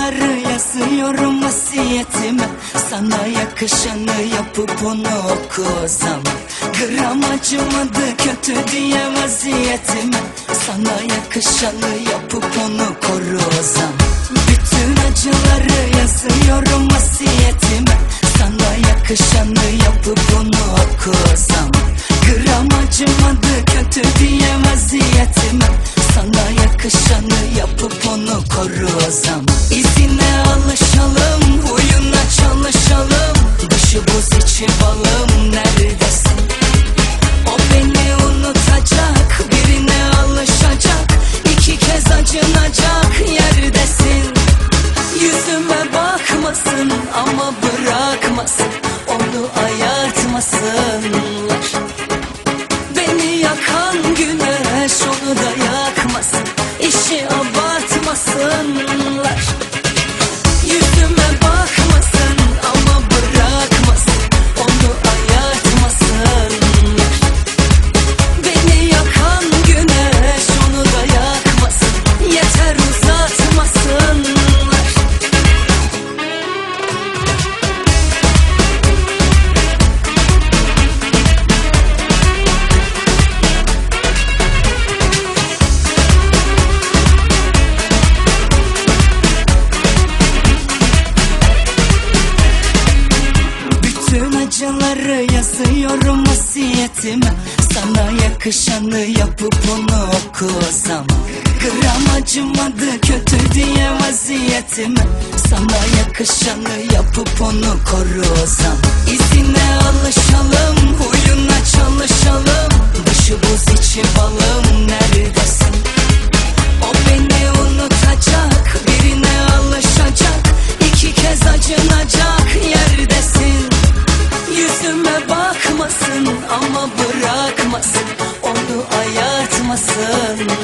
acıları yazıyorum vasiyetime. Sana yakışanı yapıp onu oku o zaman. Gram acımadı kötü diye vaziyetime. Sana yakışanı yapıp onu koru o zaman. Bütün acıları yazıyorum vasiyetime. Sana yakışanı yapıp onu oku o zaman. Gram acımadı kötü diye vaziyetime. Sana yakışanı yapıp onu koru o zaman bakmasın ama bırakmasın Acıları yazıyorum vasiyetime. Sana yakışanı yapıp onu oku zaman. Gram acımadı kötü diye vaziyetime. Sana yakışanı yapıp onu koru zaman. İzine alışalım, huyuna çalışalım. Dışı buz içi balım neredesin?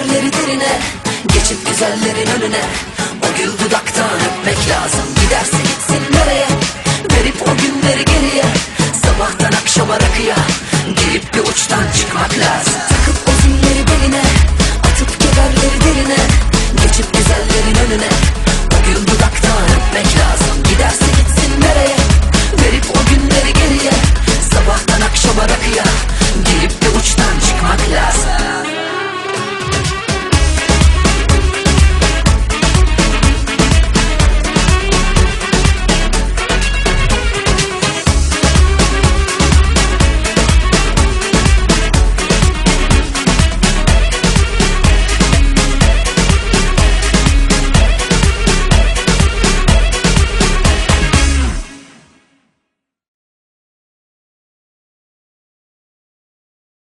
Kederleri derine Geçip güzellerin önüne. O gül dudaktan öpmek lazım Giderse gitsin